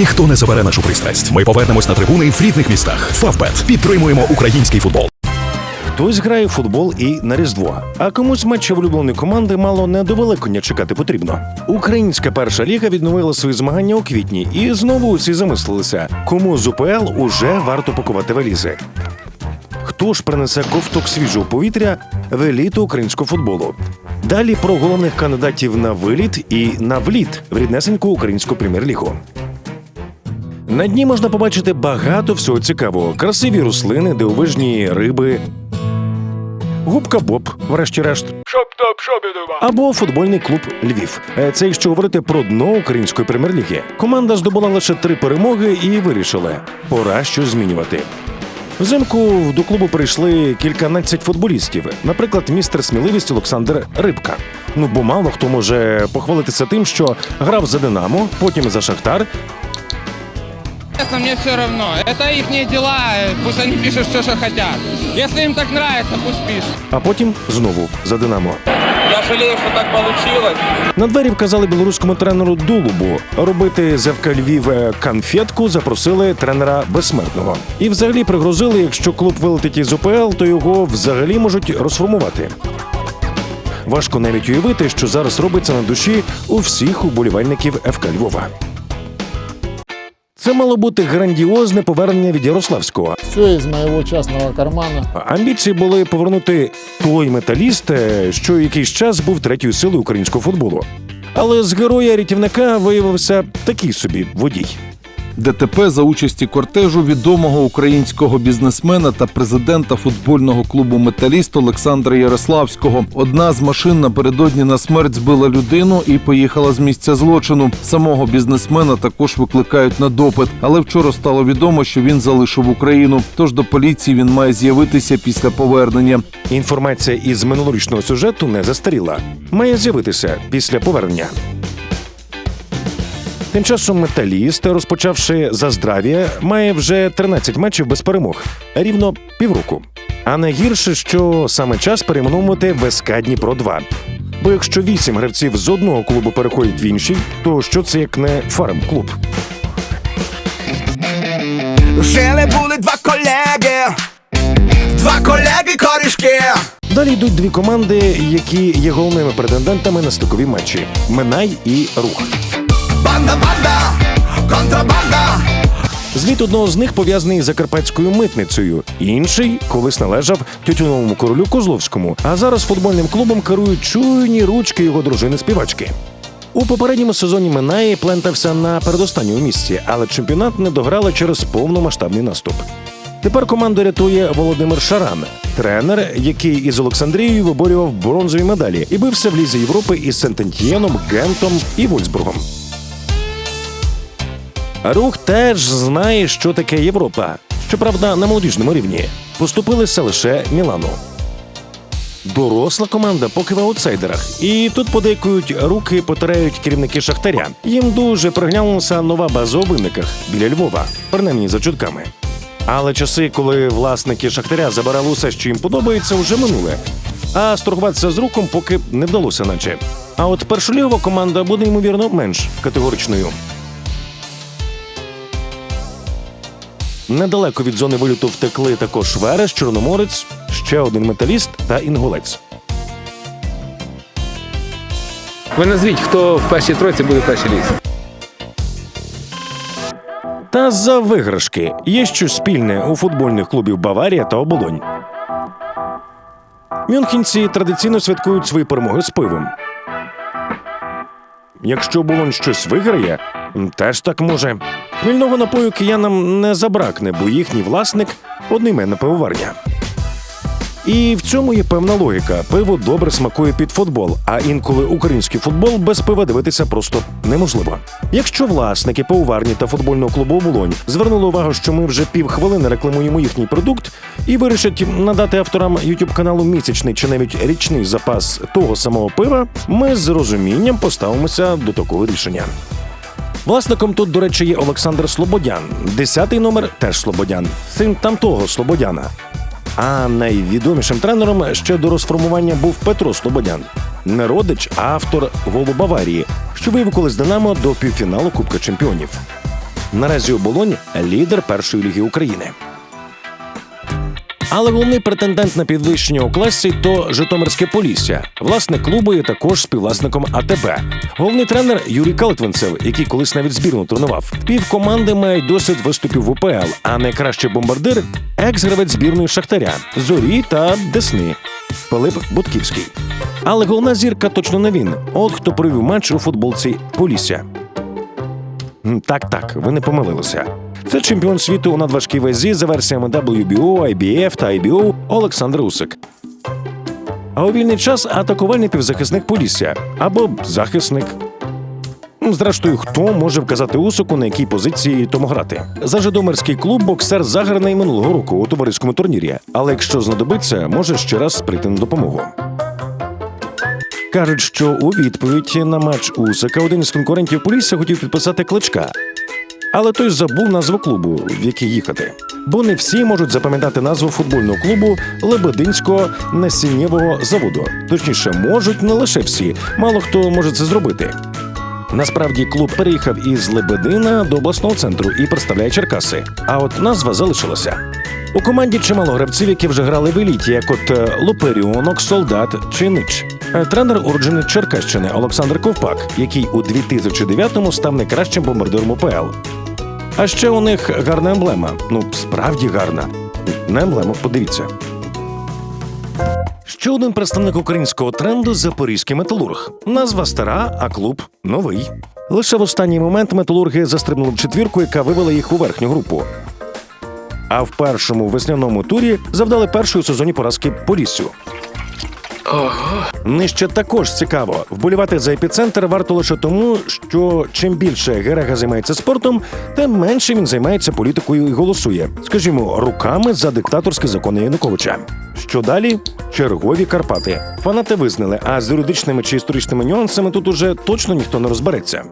Ніхто не забере нашу пристрасть. Ми повернемось на трибуни в рідних містах. Фавбет підтримуємо український футбол. Хтось грає в футбол і на Різдво, а комусь матчів улюбленої команди мало не до Великодня чекати потрібно. Українська перша ліга відновила свої змагання у квітні, і знову усі замислилися, кому з УПЛ уже варто пакувати валізи. Хто ж принесе ковток свіжого повітря в еліту українського футболу? Далі про головних кандидатів на виліт і на вліт в ріднесеньку українську прем'єр-лігу. На дні можна побачити багато всього цікавого: красиві рослини, дивовижні риби, губка Боб, врешті-решт. Або футбольний клуб Львів. Е, Це якщо говорити про дно української прем'єр-ліги. Команда здобула лише три перемоги і вирішила, пора щось змінювати. Взимку до клубу прийшли кільканадцять футболістів, наприклад, містер сміливість Олександр Рибка. Ну бо мало хто може похвалитися тим, що грав за Динамо, потім за Шахтар, Честно, мне все равно. Это их дела, пусть они пишут все, что хотят. Если им так нравится, пусть пишут. а потім знову за Динамо. Я жалею, что так получилось. На двері вказали білоруському тренеру Дулубу. Робити з ФК Львів е, конфетку запросили тренера безсмертного. І взагалі пригрозили, якщо клуб вилетить із УПЛ, то його взагалі можуть розформувати. Важко навіть уявити, що зараз робиться на душі у всіх уболівальників ФК Львова. Це мало бути грандіозне повернення від Ярославського. Все із моєго частного кармана. Амбіції були повернути той металіст, е, що якийсь час був третьою силою українського футболу. Але з героя рятівника виявився такий собі водій. ДТП за участі кортежу відомого українського бізнесмена та президента футбольного клубу Металіст Олександра Ярославського. Одна з машин напередодні на смерть збила людину і поїхала з місця злочину. Самого бізнесмена також викликають на допит, але вчора стало відомо, що він залишив Україну. Тож до поліції він має з'явитися після повернення. Інформація із минулорічного сюжету не застаріла. Має з'явитися після повернення. Тим часом металіст, розпочавши за здрав'я, має вже 13 матчів без перемог, рівно півроку. А найгірше, що саме час перейменовувати ВСК Дніпро 2 Бо якщо вісім гравців з одного клубу переходять в інший, то що це як не фарм-клуб? Жили були два колеги, два колеги корішки. Далі йдуть дві команди, які є головними претендентами на стикові матчі: Минай і Рух. Банда, банда, контрабанда. Зліт одного з них пов'язаний з закарпатською митницею, інший колись належав тютюновому королю Козловському. А зараз футбольним клубом керують чуйні ручки його дружини співачки. У попередньому сезоні Минаї плентався на передостанньому місці, але чемпіонат не дограли через повномасштабний наступ. Тепер команду рятує Володимир Шаран, тренер, який із Олександрією виборював бронзові медалі і бився в лізі Європи із Сент-Ентьєном, Гентом і Вольсбургом. Рух теж знає, що таке Європа. Щоправда, на молодіжному рівні поступилися лише Мілану. Доросла команда поки в аутсайдерах. І тут подейкують руки потирають керівники Шахтаря. Їм дуже приглянулася нова база у винниках біля Львова, принаймні за чутками. Але часи, коли власники Шахтаря забирали усе, що їм подобається, вже минули. А сторгуватися з руком поки не вдалося, наче. А от першолігова команда буде ймовірно менш категоричною. Недалеко від зони виліту втекли також Верес, Чорноморець, ще один металіст та інгулець. Ви назвіть, хто в першій тройці буде перший ліс. Та за виграшки є щось спільне у футбольних клубів Баварія та Оболонь. Мюнхенці традиційно святкують свої перемоги з пивом. Якщо Оболонь щось виграє, теж так може. Хмільного напою киянам не забракне, бо їхній власник одноіменна пивоварня. І в цьому є певна логіка. Пиво добре смакує під футбол, а інколи український футбол без пива дивитися просто неможливо. Якщо власники пивоварні та футбольного клубу «Оболонь» звернули увагу, що ми вже півхвилини рекламуємо їхній продукт і вирішать надати авторам youtube каналу місячний чи навіть річний запас того самого пива, ми з розумінням поставимося до такого рішення. Власником тут, до речі, є Олександр Слободян. Десятий номер теж Слободян, син тамтого Слободяна. А найвідомішим тренером ще до розформування був Петро Слободян. Не родич, а автор голу Баварії, що вивів колись Динамо до півфіналу Кубка Чемпіонів. Наразі оболонь лідер першої ліги України. Але головний претендент на підвищення у класі то Житомирське Полісся. Власник клубу є також співвласником АТБ. Головний тренер Юрій Калитвинцев, який колись навіть збірну тренував. Пів команди мають досвід виступів в УПЛ, а найкращий бомбардир екс-гравець збірної Шахтаря, Зорі та Десни. Пилип Будківський. Але головна зірка точно не він. От хто провів матч у футболці Полісся. Так, так, ви не помилилися. Це чемпіон світу у надважкій вазі за версіями WBO, IBF та IBO Олександр Усик. А у вільний час атакувальний півзахисник Полісся або захисник. Зрештою, хто може вказати Усику, на якій позиції тому грати? За Житомирський клуб боксер заграний минулого року у товариському турнірі, але якщо знадобиться, може ще раз прийти на допомогу. Кажуть, що у відповідь на матч Усика один із конкурентів Полісся хотів підписати кличка. Але той забув назву клубу, в який їхати. Бо не всі можуть запам'ятати назву футбольного клубу Лебединського насіннєвого заводу. Точніше, можуть не лише всі, мало хто може це зробити. Насправді клуб переїхав із Лебедина до обласного центру і представляє Черкаси. А от назва залишилася. У команді чимало гравців, які вже грали в еліті, як от е, Лоперіонок, Солдат чи Нич. Е, Тренер уроджений Черкащини Олександр Ковпак, який у 2009-му став найкращим бомбардиром УПЛ. А ще у них гарна емблема. Ну, справді гарна. На емблему подивіться. Ще один представник українського тренду запорізький металург. Назва стара, а клуб новий. Лише в останній момент металурги застрибнули в четвірку, яка вивела їх у верхню групу. А в першому весняному турі завдали першої сезоні поразки Поліссю. Нижче також цікаво. Вболівати за епіцентр варто лише тому, що чим більше Герега займається спортом, тим менше він займається політикою і голосує, скажімо, руками за диктаторські закони Януковича. Що далі? Чергові Карпати. Фанати визнали, а з юридичними чи історичними нюансами тут уже точно ніхто не розбереться.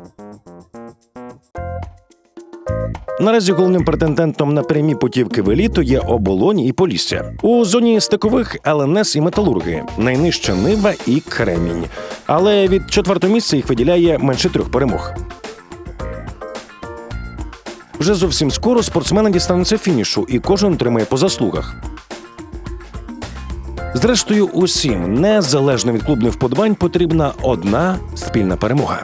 Наразі головним претендентом на прямі путівки в еліту є оболонь і Полісся. У зоні стикових ЛНС і металурги, найнижча Нива і Кремінь. Але від четвертого місця їх виділяє менше трьох перемог. Вже зовсім скоро спортсмени дістануться фінішу, і кожен отримає по заслугах. Зрештою, усім, незалежно від клубних вподобань, потрібна одна спільна перемога.